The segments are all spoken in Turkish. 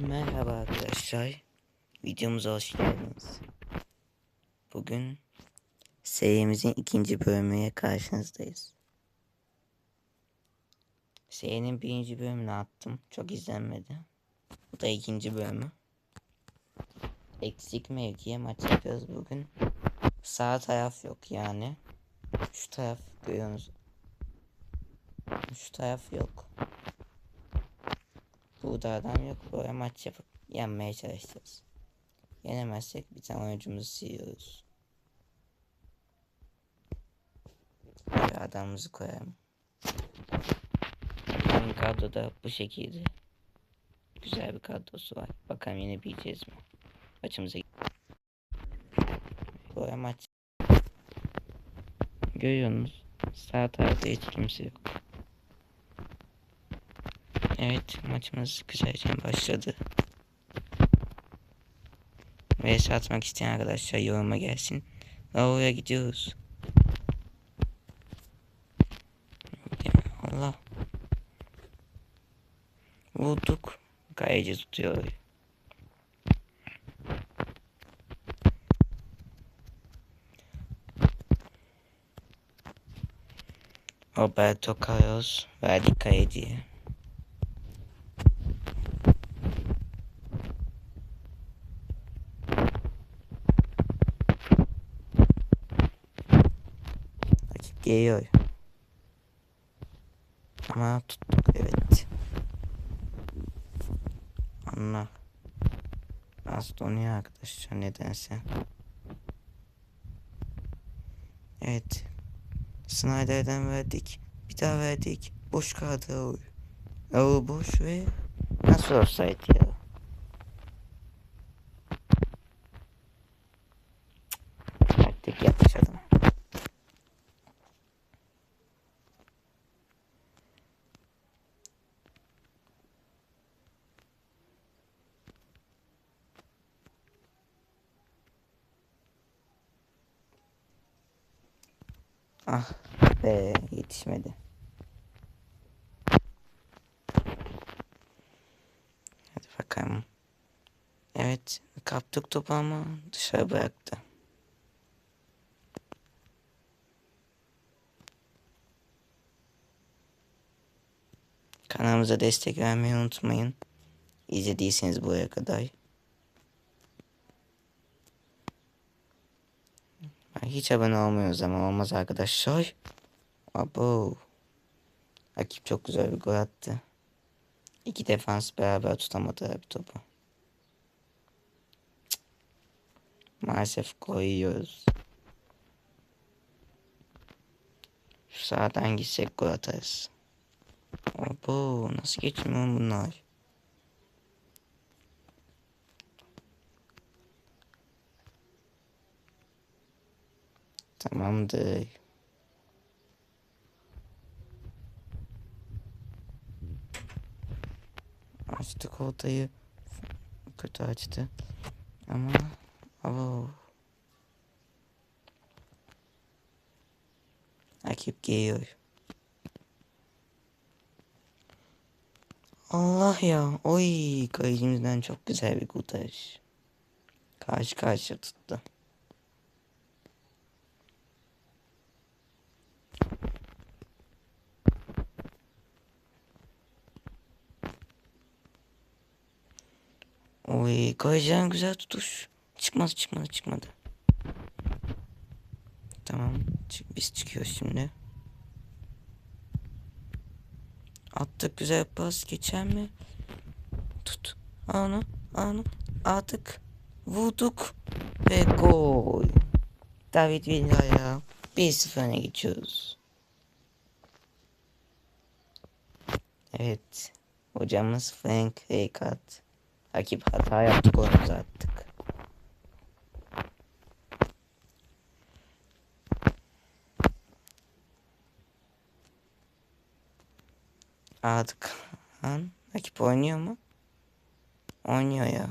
Merhaba arkadaşlar. Videomuza hoş geldiniz. Bugün serimizin ikinci bölümüyle karşınızdayız. Serinin birinci bölümünü attım. Çok izlenmedi. Bu da ikinci bölümü. Eksik mevkiye maç yapıyoruz bugün. Sağ taraf yok yani. Şu taraf görüyorsunuz. Şu taraf yok. Burada adam yok. Böyle maç yapıp yenmeye çalışacağız. Yenemezsek bir tane oyuncumuzu siliyoruz. Böyle adamımızı koyalım. Benim kadroda bu şekilde. Güzel bir kadrosu var. Bakalım yenebileceğiz mi? Maçımıza Böyle maç. Görüyorsunuz. Sağ tarafta hiç kimse yok. Evet maçımız güzelce başladı. Vs atmak isteyen arkadaşlar yoruma gelsin. Oraya gidiyoruz. Allah. Vurduk. Kaleci tutuyor. Roberto Carlos verdik kaleciye. Rakip geliyor. Ama tuttuk evet. Allah. Az donuyor arkadaşlar nedense. Evet. Snyder'den verdik. Bir daha verdik. Boş kaldı Raul. Raul boş ve nasıl offside ya? Artık yapmış adam. Ah be yetişmedi. Hadi bakalım. Evet kaptık topu ama dışarı bıraktı. Kanalımıza destek vermeyi unutmayın. İzlediyseniz buraya kadar. Hiç abone olmuyoruz ama olmaz arkadaşlar. Abo. Rakip çok güzel bir gol attı. İki defans beraber tutamadılar bir topu. Cık. Maalesef gol yiyoruz. Şu sağdan gitsek gol atarız. Abo nasıl geçmiyor bunlar? Tamamdır. Açtık ortayı. Kötü açtı. Ama abo. Rakip geliyor. Allah ya. Oy kalecimizden çok güzel bir kurtarış. Karşı karşıya tuttu. Oy kaleciden güzel tutuş. Çıkmadı çıkmadı çıkmadı. Tamam biz çıkıyoruz şimdi. Attık güzel pas geçer mi? Tut. Anı anı attık. Vurduk. Ve gol. David Villa'ya 1-0 öne geçiyoruz. Evet. Hocamız Frank Rijkaard. Rakip hata yaptık golümüzü attık. Aldık. Lan rakip oynuyor mu? Oynuyor ya.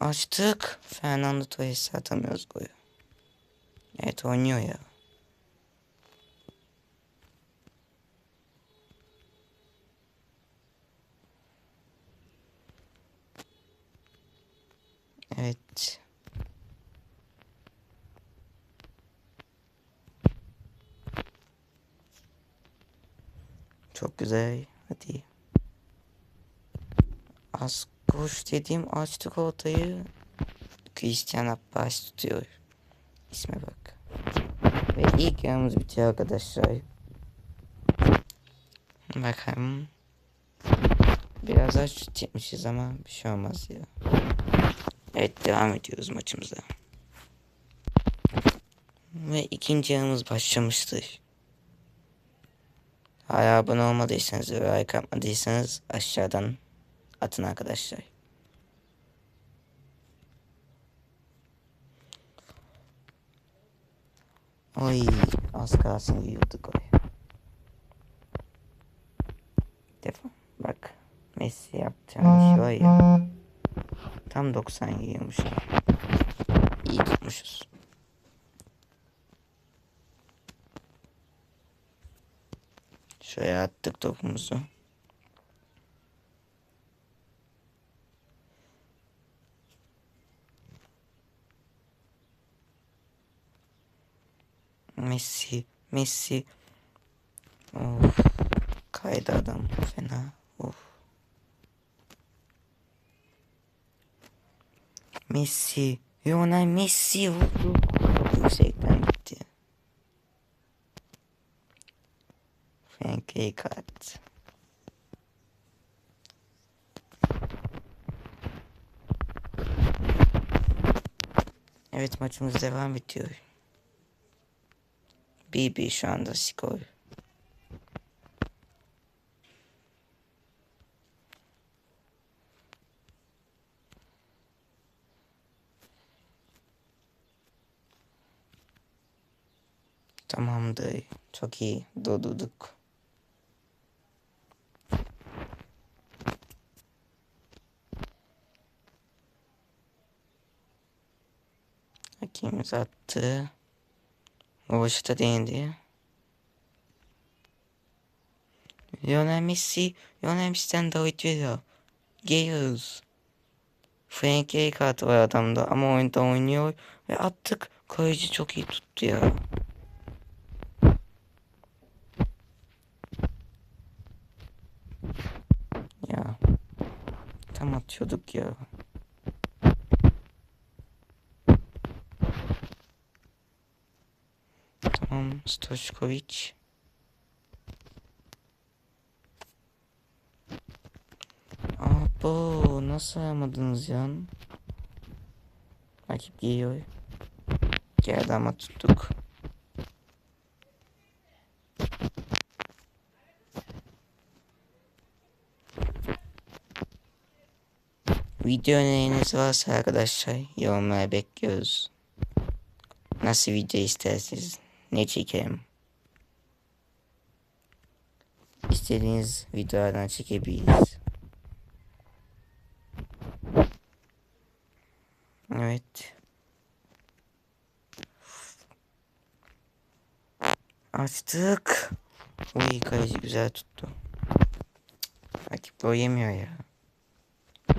Açtık. Fernando Torres'i atamıyoruz golü. Evet oynuyor ya. Evet. Çok güzel. Hadi. Az koş dediğim açtık ortayı. Christian Abbas tutuyor. İsme bak. Ve ilk yarımız bitiyor arkadaşlar. Bakalım. Biraz aç çekmişiz ama bir şey olmaz ya. Evet devam ediyoruz maçımıza. Ve ikinci yarımız başlamıştır. Hala abone olmadıysanız ve like atmadıysanız aşağıdan atın arkadaşlar. Oy az kalsın yiyorduk oy. Defa bak Messi yapacağım şey var ya. Tam 90 yiyormuş. İyi tutmuşuz. Şöyle attık topumuzu. Messi, Messi. Of. Kaydı adam fena. Of. Messi. Lionel Messi vurdu. Yüksekten gitti. Frank Rijkaard. Evet maçımız devam ediyor. 1-1 şu anda skor. Tamamdır. Çok iyi. Durdurduk. Hakemimiz attı. Ulaşıta değindi. Lionel Messi, Lionel Messi'den David Villa. Gales. Frank Rijkaard var adamda ama oyunda oynuyor ve attık. Kaleci çok iyi tuttu ya. Ya. Tam atıyorduk ya. Tamam Stoşkoviç. Abo nasıl ayamadınız ya? Rakip giyiyor. Geldi ama tuttuk. Video öneriniz varsa arkadaşlar yorumlara bekliyoruz. Nasıl video isterseniz ne çekelim. İstediğiniz videolardan çekebiliriz. Evet. Açtık. Uy kaleci güzel tuttu. Rakip gol yemiyor ya.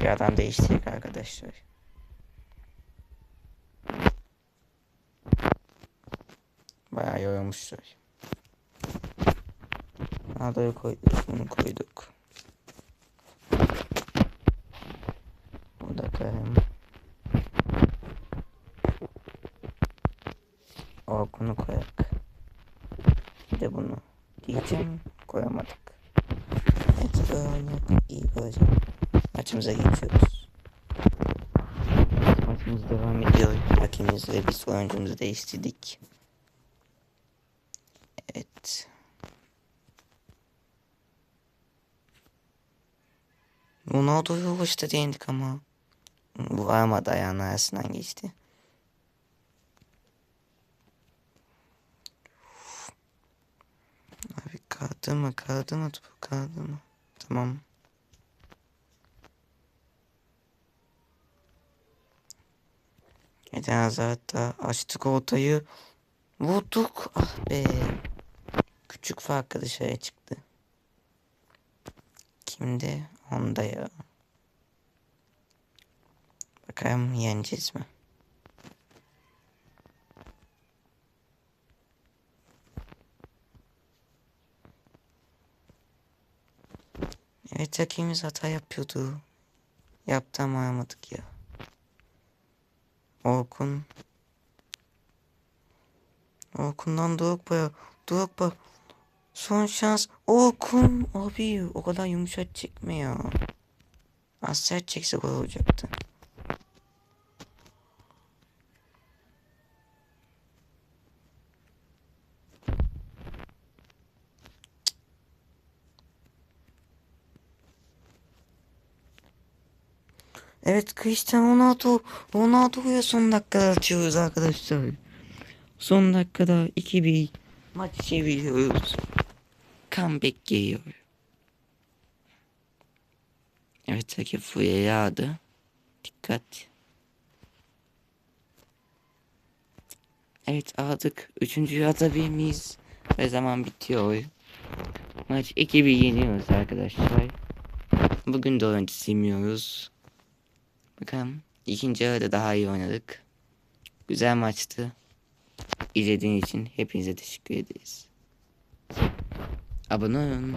Bir adam değiştirdik arkadaşlar. Bayağı yorulmuşlar. Ronaldo'yu koyduk. Bunu koyduk. Burada kalem. Orkun'u koyak. Bir de bunu. Diyeceğim koyamadık. Evet böyle iyi böyle. Maçımıza geçiyoruz. Maçımız devam ediyor. Hakemiz ve biz oyuncumuzu değiştirdik. Evet. Ronaldo'yu ulaştı değindik ama. Bu aramadı ayağının arasından geçti. Abi kaldı mı kaldı mı topu kaldı mı? Tamam. Eden Hazard'da açtık ortayı. Vurduk. Ah be. Küçük farklı dışarıya çıktı. Kimde? Onda ya. Bak Bakalım yeneceğiz mi? Evet rakibimiz hata yapıyordu. Yaptı ama yapamadık ya. Orkun. Orkun'dan Drogba. Drogba. Son şans. Orkun. Abi o kadar yumuşak çekme ya. Az sert çekse gol olacaktı. Evet Cristiano Ronaldo Ronaldo'ya son dakikada atıyoruz arkadaşlar. Son dakikada 2-1 maç çeviriyoruz. Comeback geliyor. Evet rakip Fuya yağdı. Dikkat. Evet aldık. Üçüncüyü atabilir miyiz? Ve zaman bitiyor oyun. Maç 2-1 yeniyoruz arkadaşlar. Bugün de oyuncu silmiyoruz. Bakalım. ikinci yarıda daha iyi oynadık. Güzel maçtı. İzlediğiniz için hepinize teşekkür ederiz. Abone olun.